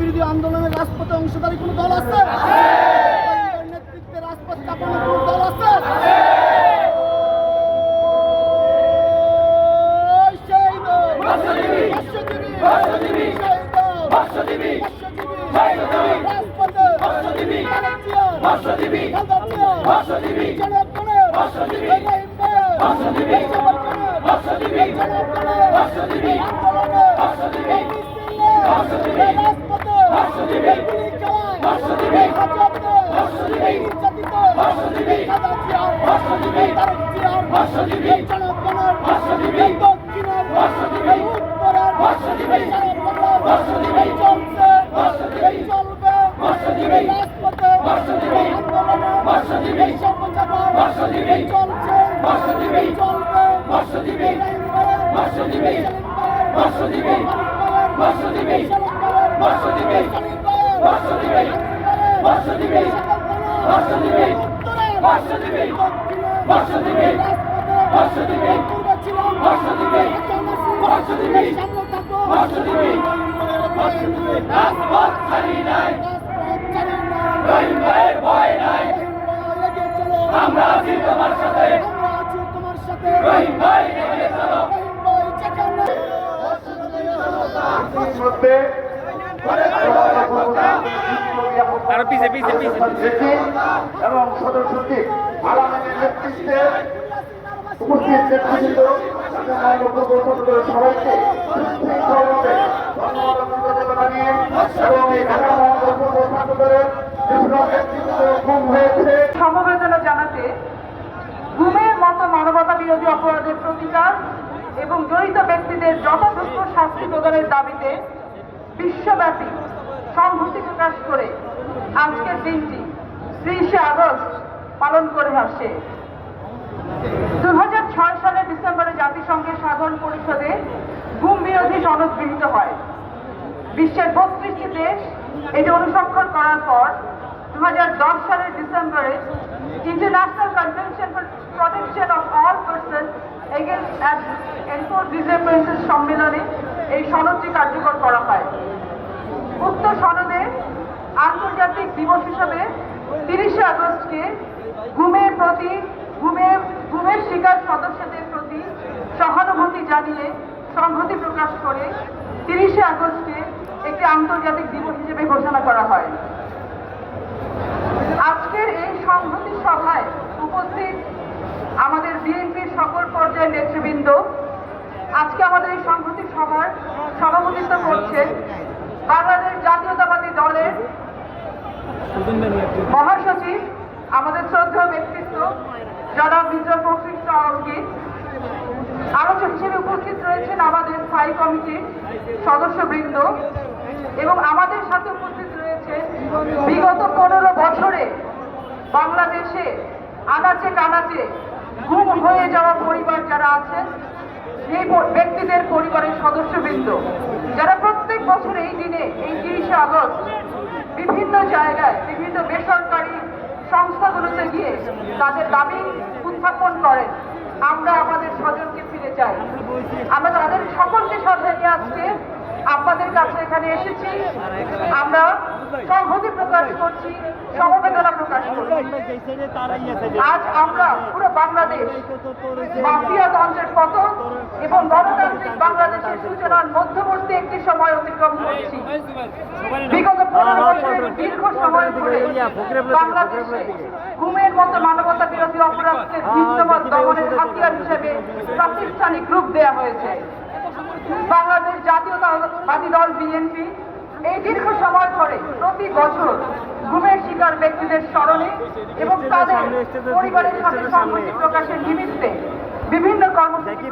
বিরোধী আন্দোলনের রাজপথে অংশধারী কোনো দল আছে? নেতৃত্বে রাজপথ কাঁপানোর কোনো দল আছে? আন্দোলনে। চলছে। এই চলবে। এই রহিম ভাইয়ের। এই ভাইয়ের। ভাইয়ের। সেলিম ভাইয়ের। এই সালিম ভাইয়ের। এই আমির ভাইয়ের। এই সকল থানা। এই উত্তরে। এই দক্ষিণে। এই রাজপথে। এই পূর্বে ছিলাম। এই জানাসি। এই রাজপথ ছাড়ি নাই। নাই। রহিম ভাই এগিয়ে চলো। আমরা আছি তোমার সাথে। আমরা আছি তোমার সাথে। রহিম পিছে এবং সচিব আলামের নেতৃত্বে উপস্থিত নেতৃবৃন্দ সবাইকে হয়েছে। সমবেদনা জানাতে গুমের মতো মানবতা বিরোধী অপরাধের প্রতিকার এবং জড়িত ব্যক্তিদের যথাযথ শাস্তি প্রদানের দাবিতে বিশ্বব্যাপী সংহতি প্রকাশ করে আজকের দিনটি ত্রিশে আগস্ট পালন করে আসছে। দু সালের ডিসেম্বরে জাতিসংঘের সাধারণ পরিষদে গুম বিরোধী সনদ গৃহীত হয়। বিশ্বের বত্রিশটি দেশ এটি অনুসক্ষণ করার পর দু হাজার দশ সালের ডিসেম্বরে international convention for protection of all person against enforce disappearances সম্মেলনে এই সনদটি কার্যকর করা হয়। উক্ত সনদে আন্তর্জাতিক দিবস হিসাবে তিরিশে আগস্টকে গুমের প্রতি গুমের গুমের শিকার সদস্যদের প্রতি সহানুভূতি জানিয়ে সংহতি প্রকাশ করে তিরিশে আগস্টকে একটি আন্তর্জাতিক দিবস হিসেবে ঘোষণা করা হয়। আজকের এই সংহতি সভায় উপস্থিত আমাদের বিএনপির সকল পর্যায়ের নেতৃবৃন্দ সভার সভাপতিত্ব করছেন বাংলাদেশ জাতীয়তাবাদী দলের মহাসচিব, আমাদের শ্রদ্ধা ব্যক্তিত্ব, জনাব বিজয় ফখরুল আলমগীর। আলোচক হিসেবে উপস্থিত রয়েছেন আমাদের স্থায়ী কমিটির সদস্যবৃন্দ এবং আমাদের সাথে উপস্থিত রয়েছে বিগত পনেরো বছরে বাংলাদেশে আনাচে কানাচে গুম হয়ে যাওয়া পরিবার যারা আছেন প- ব্যক্তিদের পরিবারের সদস্যবৃন্দ, যারা প্রত্যেক বছর এই দিনে, এই তিরিশে আগস্ট বিভিন্ন জায়গায়, বিভিন্ন বেসরকারি সংস্থাগুলোতে গিয়ে তাদের দাবি উত্থাপন করেন। আমরা আমাদের স্বজনকে ফিরে চাই। আমরা তাদের সকলকে সাথে নিয়ে আজকে এখানে এসেছি। আমরা সংহতি প্রকাশ করছি, সমবেদনা প্রকাশ করছি। আজ আমরা পুরো বাংলাদেশ মাফিয়া তন্ত্রের পতন এবং গণতান্ত্রিক বাংলাদেশের সূচনার মধ্যবর্তী একটি সময় অতিক্রম করছি। বিগত পনেরো বছরের দীর্ঘ সময় ধরে বাংলাদেশে ঘুমের মতো মানবতা বিরোধী অপরাধকে বিদ্যমান দমনের হাতিয়ার হিসেবে প্রাতিষ্ঠানিক রূপ দেওয়া হয়েছে। বাংলাদেশ জাতীয়তাবাদী দল বিএনপি এই দীর্ঘ সময় ধরে প্রতি বছর ঘুমের শিকার ব্যক্তিদের স্মরণে এবং তাদের পরিবারের সাথে সংহতি প্রকাশের নিমিত্তে বিভিন্ন কর্মসূচি